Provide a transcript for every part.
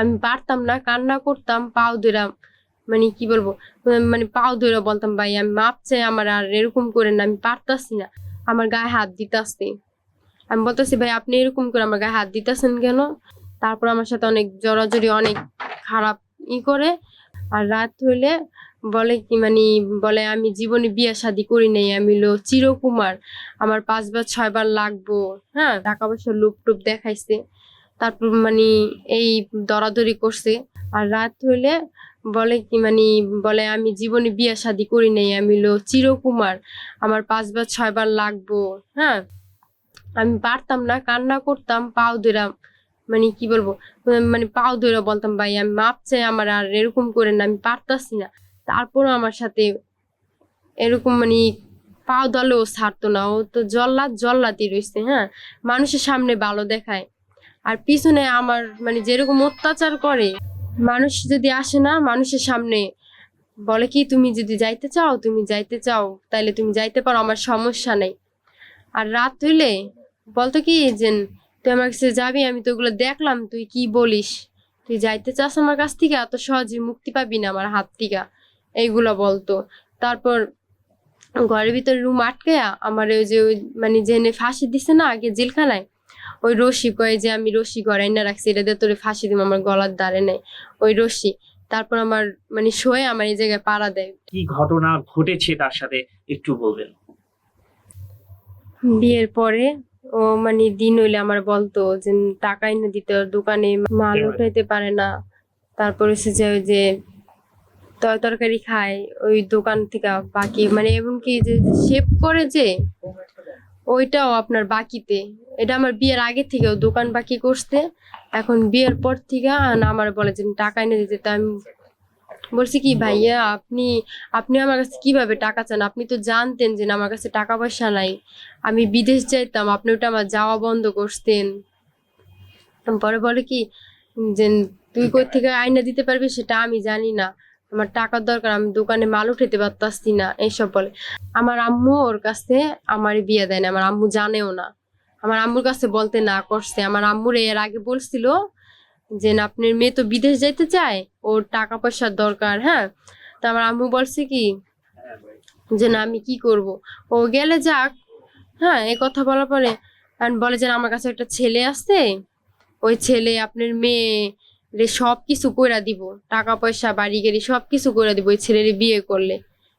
আমি পারতাম না, কান্না করতাম, পাও ধরাম মানে কি বলব মানে পাও ধরে বলতাম, ভাই, আমি মাপ চাই আমার আর এরকম করে না, আমি পারতাছি না, আমার গায়ে হাত দিতাছে। আমি বলতেছি, ভাই, আপনি এরকম করে আমার গায়ে হাত দিতেছেন কেন? তারপর আমার সাথে অনেক জড়াজড়ি, অনেক খারাপ ই করে, আর রাত হইলে বলে কি মানে বলে, আমি জীবনে বিয়ে শাদি করি নাই, আমি হলো চিরকুমার, আমার পাঁচবার ছয়বার লাগবো। হ্যাঁ টাকা পয়সার লুপ টুপ দেখাইছে। তারপর মানে এই দরাদরি করছে। আর রাত হইলে বলে কি মানে বলে আমি জীবনে বিয়ে শাদি করি নাই, আমি হলো চিরকুমার, আমার পাঁচবার ছয়বার লাগবো হ্যাঁ? আমি পারতাম না, কান্না করতাম, পাও ধরাম মানে কি বলব মানে পাও ধরে বলতাম, ভাই, আমি মাপ চাই আমার, আর এরকম করে না, আমি পারতাছি না। তারপরও আমার সাথে এরকম মানে পাও দলেও ছাড়তো না, ও তো জল্লাদ জল্লাদই রয়েছে হ্যাঁ? মানুষের সামনে ভালো দেখায়। আর পিছনে আমার মানে যেরকম অত্যাচার করে, মানুষ যদি আসে না, মানুষের সামনে বলে কি, তুমি যদি যাইতে চাও, তুমি যাইতে চাও, তাইলে তুমি যাইতে পারো, আমার সমস্যা নেই। আর রাত হইলে বলতো কি, যে তুই আমার কাছে যাবি, আমি তো ওগুলো দেখলাম, তুই কি বলিস? তুই যাইতে চাস আমার কাছ থেকে, এত সহজে মুক্তি পাবি না আমার হাত থেকে। এইগুলো বলতো। তারপর ঘরের ভিতরে রুম আটকে আমার ওই যে মানে জেনে ফাঁসি দিছে না, আগে জেলখানায় ওই রশি কয়ে যে আমি রশি গড়াই না রাখছি এটা দিয়ে তোরে ফাঁসি দিব আমার গলার দ্বারে নেই। ওই রশি তারপর আমার মানে শোয়ে আমার এই জায়গায় পাড়া দেয়। কি ঘটনা ঘটেছে তার সাথে একটু বলবেন? বিয়ের পরে ও মানে দিন হইলে আমার বলতো যে টাকা এনে দিতে দোকানে মাল। উঠাইতে পারে না। তারপর হচ্ছে যে ওই যে তরকারি খায় ওই দোকান থেকে বাকি মানে এমনকি যে শেভ করে যে ওইটাও আপনার বাকিতে। এটা আমার বিয়ের আগে থেকেও দোকান বাকি করছে। এখন বিয়ের পর থেকে আমার বলে যে টাকা এনে দিতে। আমি বলছি কি, ভাইয়া, আপনি আপনি আমার কাছে কীভাবে টাকা চান? আপনি তো জানতেন যে আমার কাছে টাকা পয়সা নাই। আমি বিদেশ যাইতাম, আপনি ওটা আমার যাওয়া বন্ধ করতেন। পরে বলে কি, যে তুই কই থেকে আইনা দিতে পারবি সেটা আমি জানি না। আমার টাকার দরকার, আমি দোকানে মাল উঠাতে পারতাছি না, এইসব বলে। আমার আম্মু ওর কাছে আমার বিয়ে দেয় না, আমার আম্মু জানেও না। আমার আম্মুর কাছে বলতে না করছে। আমার আম্মুর এর আগে বলছিল যে না আপনার মেয়ে তো বিদেশ যাইতে চায়, ওর টাকা পয়সার দরকার হ্যাঁ? তো আমার আম্মু বলছে কি, যে, না, আমি কি করব? ও গেলে যাক হ্যাঁ এই কথা বলার পরে বলে যে, আমার কাছে একটা ছেলে আছে, ওই ছেলে আপনার মেয়ে রে সব কিছু কইরা দিব টাকা পয়সা বাড়ি গাড়ি সব কিছু কইরা দিব, ওই ছেলের বিয়ে করলে।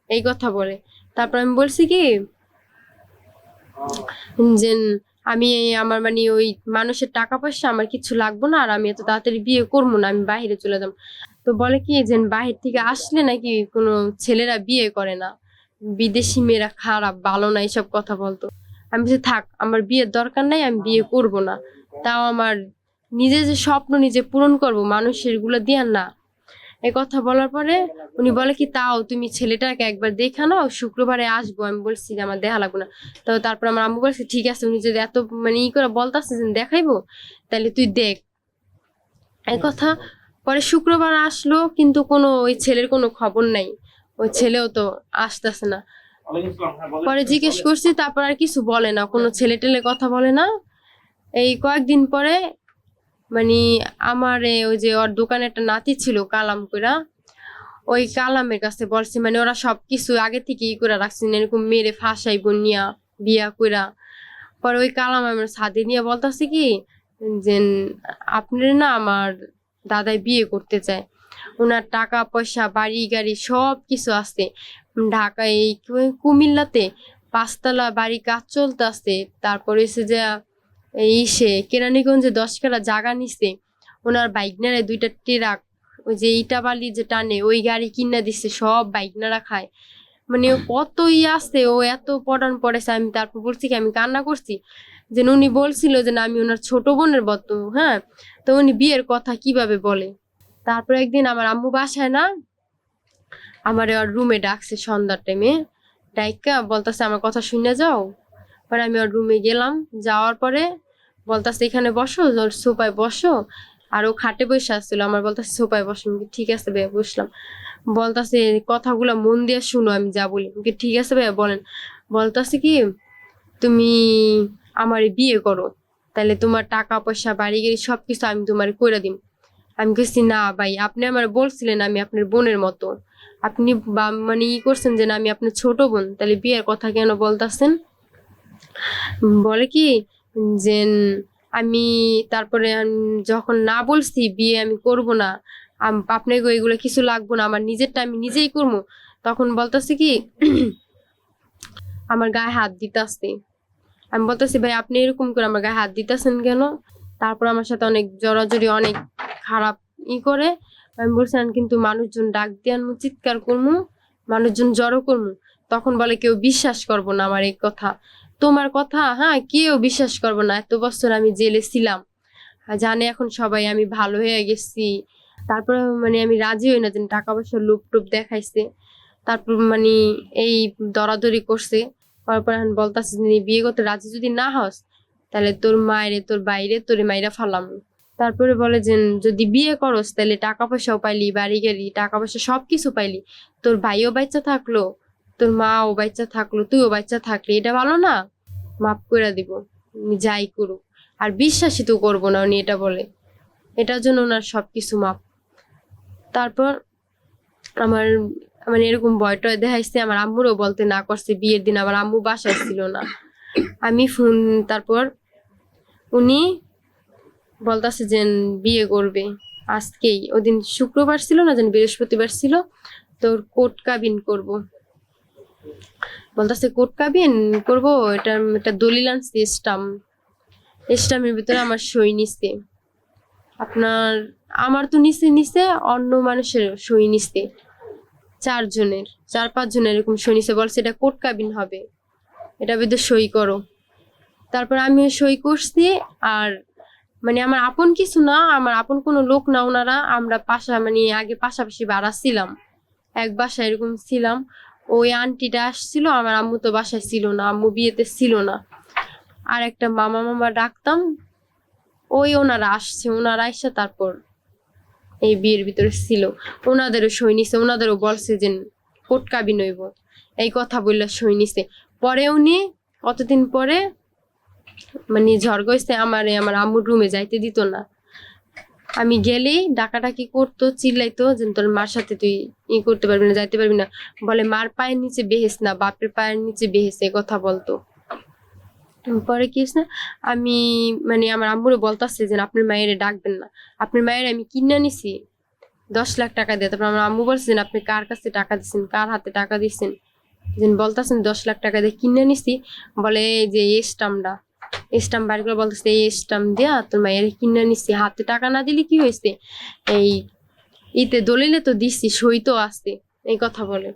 এই কথা বলে। তারপর আমি বলছি কি, যে আমি আমার মানে ওই মানুষের টাকা পয়সা আমার কিছু লাগবো না, আর আমি এত তাড়াতাড়ি বিয়ে করব না, আমি বাইরে চলে যাব। তো বলে কি, যে বাহির থেকে আসলে নাকি কোনো ছেলেরা বিয়ে করে না। বিদেশি মেয়েরা খারাপ, ভালো না, এইসব কথা বলতো। আমি বলছি, থাক, আমার বিয়ের দরকার নাই, আমি বিয়ে করব না। তাও আমার নিজে যে স্বপ্ন নিজে পূরণ করব মানুষেরগুলো দিয়ে না। এই কথা বলার পরে উনি বলে কি, তাও তুমি ছেলেটাকে একবার দেখা নাও, শুক্রবারে আসব। আমি বলছি যে, আমার দেখা লাগবে না। তো তারপর আমার আম্মু বলছে, ঠিক আছে, উনি যদি এত মানে ই করে বলতেছে যে, দেখাইবো, তাহলে তুই দেখ। এই কথা পরে শুক্রবার আসলো, কিন্তু কোনো ওই ছেলের কোনো খবর নাই। ওই ছেলেও তো আসতেছে না। পরে জিজ্ঞেস করছি, তারপর আর কিছু বলে না, কোনো ছেলে টেলে কথা বলে না। এই কয়েকদিন পরে মানে আমার ওই যে ওর দোকানে একটা নাতি ছিল কালাম কইরা, ওই কালামের কাছে বলছে মানে ওরা সব কিছু আগে থেকে ই করে রাখছে এরকম মেরে ফাঁসাই নিয়া, বিয়া কইরা। পরে ওই কালাম আমার সাথে নিয়ে বলতেছে কি, যে আপনার না আমার দাদাই বিয়ে করতে চায়। ওনার টাকা, পয়সা, বাড়ি, গাড়ি সব কিছু আছে। ঢাকায় এই কুমিল্লাতে পাঁচতলা বাড়ি কাজ চলতে আছে। তারপরে এসে যে এই সে কেরানীগঞ্জে দশ কাটা জাগা নিছে। ওনার বাইকনারে দুইটা ট্রাক, ওই যে ইটা বালি যে টানে, ওই গাড়ি কিনা দিচ্ছে সব বাইকনারা খায়। মানে ও কত ই আছে, ও এত পড়ান পড়েছে, আমি তারপর বলছি কি, আমি কান্না করছি? যে উনি বলছিল যে না, আমি ওনার ছোট বোনের মতো হ্যাঁ? তো উনি বিয়ের কথা কীভাবে বলে? তারপর একদিন আমার আম্মু বাসায় না, আমার ওর রুমে ডাকছে সন্ধ্যার টাইমে ডাইকা বলতেছে, আমার কথা শুনে যাও। পরে আমি ওর রুমে গেলাম। যাওয়ার পরে বলতেছে, এখানে বসো সোফায় বসো। আর ও খাটে বসে আসছিল, আমার বলতেছে, সোফায় বসো। ঠিক আছে ভাইয়া, বসলাম। বলতাছে, কথাগুলো মন দিয়ে শুনো, আমি যা বলি। ঠিক আছে ভাইয়া, বলেন। বলতেছে কি, তুমি আমার বিয়ে করো তাহলে তোমার টাকা পয়সা, বাড়ি গাড়ি সব কিছু আমি তোমার করে দিম। আমি কইছি, না ভাই, আপনি আমার বলছিলেন আমি আপনার বোনের মতো। আপনি মানে ই করছেন যে না আমি আপনার ছোট বোন তাহলে বিয়ের কথা কেন বলতাছেন? বলে কি যে, আমি তারপরে যখন না বলছি, বিয়ে আমি করব না আপনাকে এগুলো কিছু লাগবো না, আমার নিজেরটা আমি নিজেই করব, তখন বলতেছে কি, আমার গায়ে হাত দিতাছে। আমি বলতেছি, ভাই, আপনি এরকম করে আমার গায়ে হাত দিতেছেন কেন? তারপর আমার সাথে অনেক জড়াজড়ি, অনেক খারাপ ই করে। আমি বলছিলাম কিন্তু মানুষজন ডাক দিয়ে আনব চিৎকার করব মানুষজন জড়ো করব তখন বলে, কেউ বিশ্বাস করব না আমার এই কথা। তোমার কথা হ্যাঁ কেউ বিশ্বাস করব না। এত বছর আমি জেলে ছিলাম। জানে এখন সবাই আমি ভালো হয়ে গেছি। তারপর মানে আমি রাজি হই না যে টাকা পয়সা লুপ টুপ দেখাইছে। তারপর মানে এই দরাদরি করছে। তারপর এখন বলতাছে বিয়ে করতে রাজি যদি না হস, তাহলে তোর মায়েরে, তোর বাইরে তোর মাইরা ফালাম। তারপরে বলে যে, যদি বিয়ে করস, তাহলে টাকা পয়সাও পাইলি, বাড়ি গাড়ি, টাকা পয়সা সবকিছু পাইলি। তোর ভাইও বাচ্চা থাকল তোর মা ও বাচ্চা থাকল, তুইও বাচ্চা থাকলি, এটা ভালো না? মাফ করে দিব যাই করুক। আর বিশ্বাসই তো করব না উনি এটা বলে। এটার জন্য ওনার সব কিছু মাপ তারপর আমার মানে এরকম ভয়টা দেখাইছে, আমার আম্মুরও বলতে না করছে, বিয়ের দিন আমার আম্মু বাসায় ছিল না। আমি ফোন, তারপর উনি বলতাছে যে বিয়ে করবে। আজকেই, ওদিন শুক্রবার ছিল না, যেন বৃহস্পতিবার ছিল, তোর কোট কাবিন করব। বলতাছে, কোট কাবিন? করব? এটা একটা দলিল আনছি স্টাম স্টামের ভিতরে আমার সই নিছে। আপনার, আমার তো নিচে নিচে অন্য মানুষের সই নিছে। চারজনের, চার পাঁচ জনের এরকম সই নিছে। বলছে, এটা কোট কাবিন হবে। এটা ভিতরে সই করো। তারপর আমি সই করছি, আর মানে আমার আপন কিছু না, আমার আপন কোনো লোক না, ওনারা। আমরা পাশা মানে আগে পাশাপাশি বাড়া ছিলাম। এক বাসায় এরকম ছিলাম। ওই আন্টিটা আসছিল, আমার আম্মু তো বাসায় ছিল না, আম্মু বিয়েতে ছিল না। আর একটা মামা মামা ডাকতাম, ওই ওনারা আসছে, ওনারা এসে তারপর এই বিয়ের ভিতরে ছিল। ওনাদেরও সই নিছে, ওনাদেরও বলছে যে কোট কাবিন হইব এই কথা বললে সই নিছে। পরে উনি কতদিন পরে মানে ঝড় গইছে, আমার আমার আম্মুর রুমে যাইতে দিত না। আমি গেলেই ডাকাডাকি করতো, চিল্লাইতো যে তোর মার সাথে তুই ই করতে পারবি না, যাইতে পারবি না। বলে, মার পায়ের নিচে বেহেস না, বাপের পায়ের নিচে বেহেস এই কথা বলতো। পরে কি হয়েছে আমি মানে আমার আম্মুরে বলতাছে যে, আপনার মায়ের ডাকবেন না। আপনার মায়ের আমি কিনে নিছি দশ লাখ টাকা দিয়ে। তারপর আমার আম্মু বলছেন আপনি কার কাছে টাকা দিচ্ছেন কার হাতে টাকা দিচ্ছেন বলতাছেন দশ লাখ টাকা দিয়ে কিনে নিছি বলে যে, এই স্টামটা স্টাম্প বার করে বলতেছে, এই স্টাম্প দিয়া তোর মায়ের কিনে নিচ্ছি হাতে টাকা না দিলে কি হয়েছে? এই ইতে দলিলে তো দিচ্ছি সই তো আসছে এই কথা বলে।